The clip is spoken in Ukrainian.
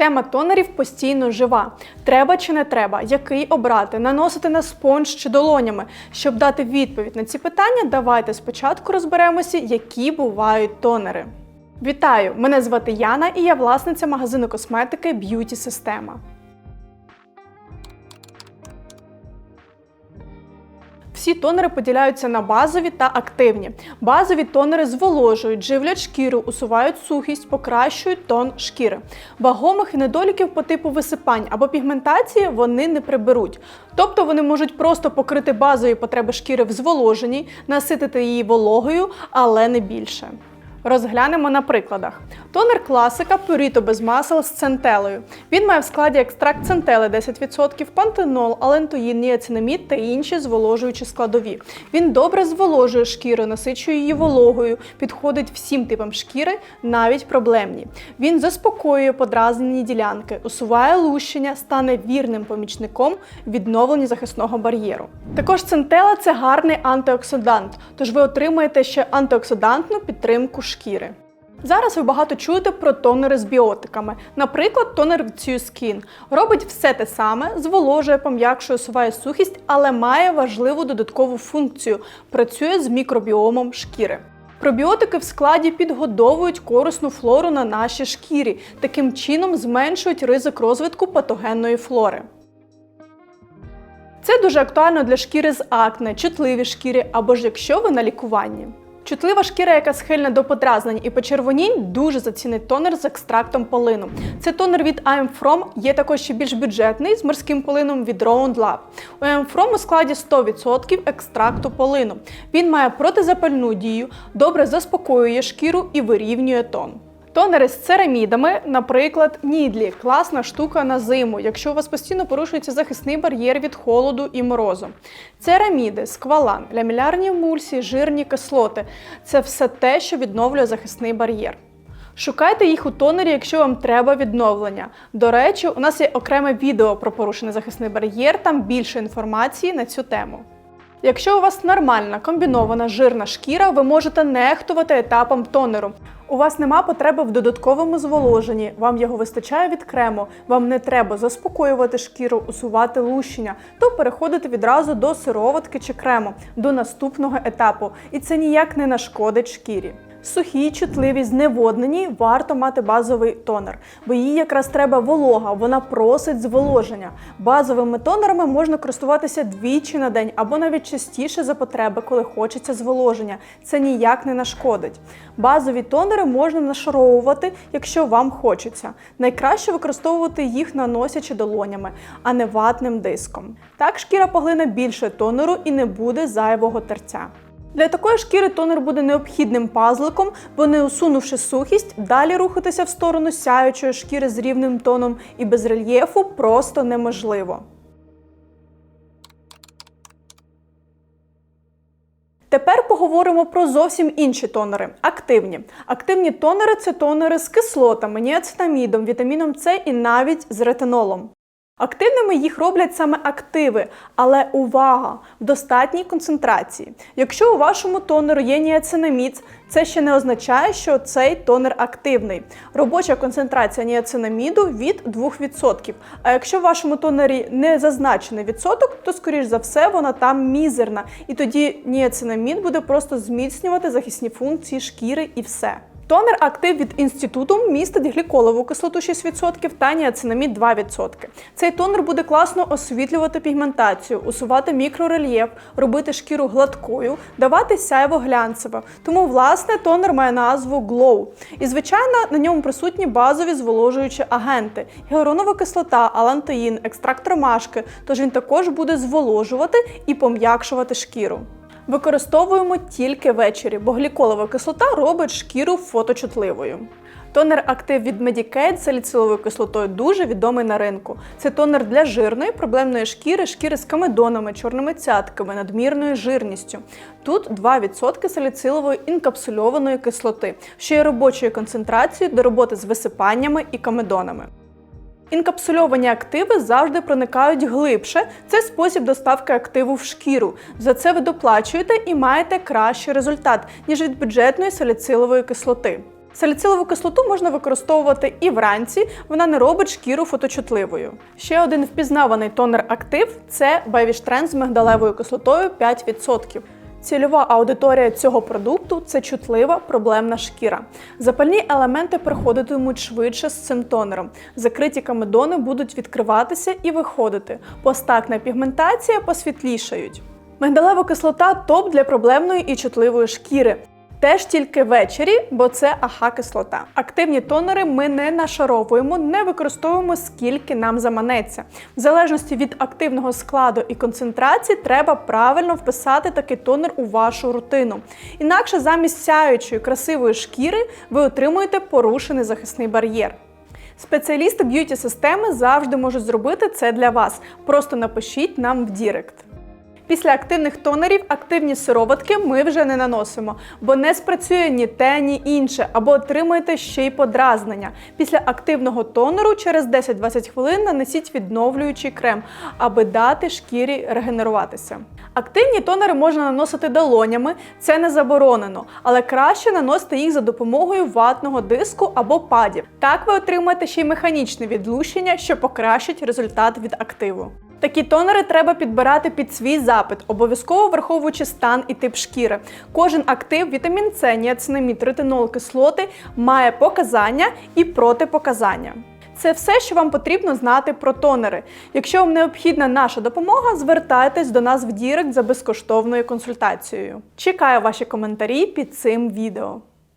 Тема тонерів постійно жива. Треба чи не треба, який обрати, наносити на спонж чи долонями. Щоб дати відповідь на ці питання, давайте спочатку розберемося, які бувають тонери. Вітаю! Мене звати Яна і я власниця магазину косметики Б'юті Система. Всі тонери поділяються на базові та активні. Базові тонери зволожують, живлять шкіру, усувають сухість, покращують тон шкіри. Вагомих недоліків по типу висипань або пігментації вони не приберуть. Тобто вони можуть просто покрити базові потреби шкіри в зволоженні, наситити її вологою, але не більше. Розглянемо на прикладах. Тонер класика Purito без масел з центелею. Він має в складі екстракт центели 10%, пантенол, алентоїн, ніацинамід та інші зволожуючі складові. Він добре зволожує шкіру, насичує її вологою, підходить всім типам шкіри, навіть проблемні. Він заспокоює подразнені ділянки, усуває лущення, стане вірним помічником відновлення захисного бар'єру. Також центела це гарний антиоксидант, тож ви отримаєте ще антиоксидантну підтримку шкіри. Зараз ви багато чуєте про тонери з біотиками. Наприклад, тонер Skin робить все те саме, зволожує, пом'якшує, усуває сухість, але має важливу додаткову функцію працює з мікробіомом шкіри. Пробіотики в складі підгодовують корисну флору на нашій шкірі, таким чином зменшують ризик розвитку патогенної флори. Це дуже актуально для шкіри з акне, чутливі шкіри або ж якщо ви на лікуванні. Чутлива шкіра, яка схильна до подразнень і почервонінь, дуже зацінить тонер з екстрактом полину. Це тонер від I'm From, є також ще більш бюджетний з морським полином від Round Lab. У I'm From у складі 100% екстракту полину. Він має протизапальну дію, добре заспокоює шкіру і вирівнює тон. Тонери з церамідами, наприклад,Нідлі класна штука на зиму, якщо у вас постійно порушується захисний бар'єр від холоду і морозу. Цераміди, сквалан, лямілярні емульсії, жирні кислоти це все те, що відновлює захисний бар'єр. Шукайте їх у тонері, якщо вам треба відновлення. До речі, у нас є окреме відео про порушений захисний бар'єр, там більше інформації на цю тему. Якщо у вас нормальна комбінована жирна шкіра, ви можете нехтувати етапом тонеру. У вас нема потреби в додатковому зволоженні, вам його вистачає від крему, вам не треба заспокоювати шкіру, усувати лущення, то переходити відразу до сироватки чи крему, до наступного етапу. І це ніяк не нашкодить шкірі. Сухі, чутливі, зневоднені варто мати базовий тонер, бо їй якраз треба волога, вона просить зволоження. Базовими тонерами можна користуватися двічі на день або навіть частіше за потреби, коли хочеться зволоження. Це ніяк не нашкодить. Базові тонери можна нашаровувати, якщо вам хочеться. Найкраще використовувати їх наносячи долонями, а не ватним диском. Так шкіра поглине більше тонеру і не буде зайвого терця. Для такої шкіри тонер буде необхідним пазликом, бо не усунувши сухість, далі рухатися в сторону сяючої шкіри з рівним тоном і без рельєфу просто неможливо. Тепер поговоримо про зовсім інші тонери активні. Активні тонери це тонери з кислотами, ніацинамідом, вітаміном С і навіть з ретинолом. Активними їх роблять саме активи, але увага! В достатній концентрації. Якщо у вашому тонеру є ніацинамід, це ще не означає, що цей тонер активний. Робоча концентрація ніацинаміду від 2%. А якщо в вашому тонері не зазначений відсоток, то скоріш за все вона там мізерна. І тоді ніацинамід буде просто зміцнювати захисні функції шкіри і все. Тонер актив від інституту містить гліколову кислоту 6% та ніацинамід 2%. Цей тонер буде класно освітлювати пігментацію, усувати мікрорельєф, робити шкіру гладкою, давати сяйво глянцеве. Тому, власне, тонер має назву Glow. І, звичайно, на ньому присутні базові зволожуючі агенти: гіалуронова кислота, алантоїн, екстракт ромашки, тож він також буде зволожувати і пом'якшувати шкіру. Використовуємо тільки ввечері, бо гліколова кислота робить шкіру фоточутливою. Тонер актив від Medicaid з саліциловою кислотою дуже відомий на ринку. Це тонер для жирної проблемної шкіри, шкіри з комедонами, чорними цятками, надмірною жирністю. Тут 2% саліцилової інкапсульованої кислоти, що є робочою концентрацією до роботи з висипаннями і комедонами. Інкапсульовані активи завжди проникають глибше. Це спосіб доставки активу в шкіру. За це ви доплачуєте і маєте кращий результат, ніж від бюджетної саліцилової кислоти. Саліцилову кислоту можна використовувати і вранці, вона не робить шкіру фоточутливою. Ще один впізнаваний тонер актив це Бевіштрен з мигдалевою кислотою 5%. Цільова аудиторія цього продукту це чутлива проблемна шкіра. Запальні елементи проходитимуть швидше з цим тонером. Закриті камедони будуть відкриватися і виходити. Постакна пігментація посвітлішають. Мигдалева кислота топ для проблемної і чутливої шкіри. Теж тільки ввечері, бо це АХ-кислота. Активні тонери ми не нашаровуємо, не використовуємо скільки нам заманеться. В залежності від активного складу і концентрації треба правильно вписати такий тонер у вашу рутину. Інакше замість сяючої красивої шкіри ви отримуєте порушений захисний бар'єр. Спеціалісти б'юті системи завжди можуть зробити це для вас. Просто напишіть нам в Дірект. Після активних тонерів активні сироватки ми вже не наносимо, бо не спрацює ні те, ні інше, або отримаєте ще й подразнення. Після активного тонеру через 10-20 хвилин нанесіть відновлюючий крем, аби дати шкірі регенеруватися. Активні тонери можна наносити долонями, це не заборонено, але краще наносити їх за допомогою ватного диску або падів. Так ви отримаєте ще й механічне відлущення, що покращить результат від активу. Такі тонери треба підбирати під свій запит, обов'язково враховуючи стан і тип шкіри. Кожен актив, вітамін С, ніацинамід, ретинол, кислоти має показання і протипоказання. Це все, що вам потрібно знати про тонери. Якщо вам необхідна наша допомога, звертайтесь до нас в Дірект за безкоштовною консультацією. Чекаю ваші коментарі під цим відео.